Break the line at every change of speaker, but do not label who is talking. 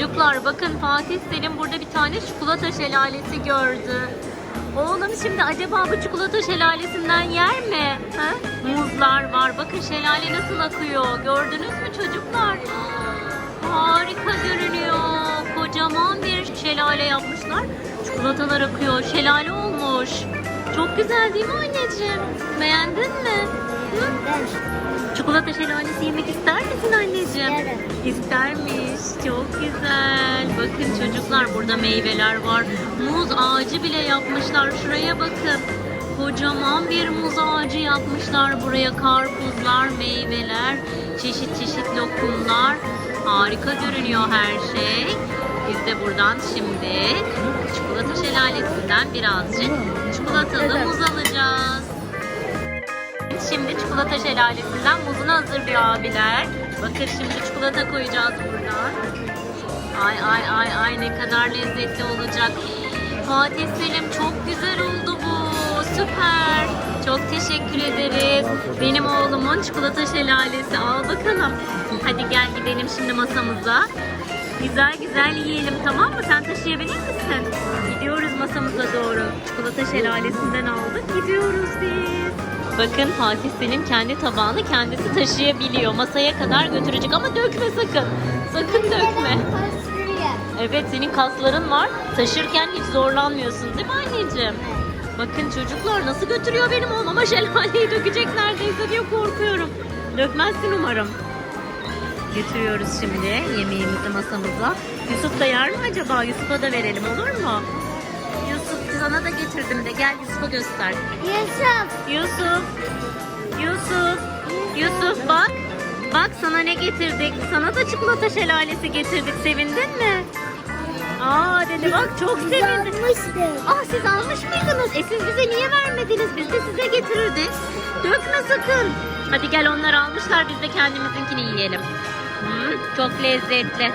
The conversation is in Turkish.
Çocuklar bakın Fatih Selim burada bir tane çikolata şelalesi gördü. Oğlum şimdi acaba bu çikolata şelalesinden yer mi? Ha? Muzlar var. Bakın şelale nasıl akıyor. Gördünüz mü çocuklar? Harika görünüyor. Kocaman bir şelale yapmışlar. Çikolatalar akıyor. Şelale olmuş. Çok güzel değil mi anneciğim? Beğendin mi? Hı? Çikolata şelalesi yemek ister misin anneciğim?
İsterim.
İstermiş. Çok. Bakın çocuklar burada meyveler var. Muz ağacı bile yapmışlar. Şuraya bakın. Kocaman bir muz ağacı yapmışlar buraya. Karpuzlar, meyveler, çeşit çeşit lokumlar. Harika görünüyor her şey. Biz de buradan şimdi çikolata şelalesinden birazcık çikolatalı muz alacağız. Şimdi çikolata şelalesinden muzunu hazırlıyor abiler. Bakın şimdi çikolata koyacağız buradan. Ay ay ay ay ne kadar lezzetli olacak. Fatih Selim çok güzel oldu bu. Süper. Çok teşekkür ederiz. Benim oğlumun çikolata şelalesi. Al bakalım. Hadi gel gidelim şimdi masamıza. Güzel güzel yiyelim tamam mı? Sen taşıyabilir misin? Gidiyoruz masamıza doğru. Çikolata şelalesinden aldık. Gidiyoruz biz. Bakın Fatih Selim kendi tabağını kendisi taşıyabiliyor. Masaya kadar götürecek ama dökme sakın. Sakın dökme. Evet senin kasların var. Taşırken hiç zorlanmıyorsun değil mi anneciğim? Bakın çocuklar nasıl götürüyor benim oğlum ama şelaleyi dökecek neredeyse diye korkuyorum. Dökmezsin umarım. Götürüyoruz şimdi yemeğimizi masamıza. Yusuf da yer mi acaba? Yusuf'a da verelim olur mu? Yusuf sana da getirdim de gel Yusuf'a göster.
Yusuf.
Yusuf. Yusuf. Yusuf bak. Bak sana ne getirdik. Sana da çikolata şelalesi getirdik. Sevindin mi? Aa dedi bak çok sevindim.
Almıştık.
Ah siz almış mıydınız? E siz bize niye vermediniz? Biz de size getirirdik. Dökme sakın. Hadi gel onlar almışlar biz de kendimizinkini yiyelim. Hmm, çok lezzetli.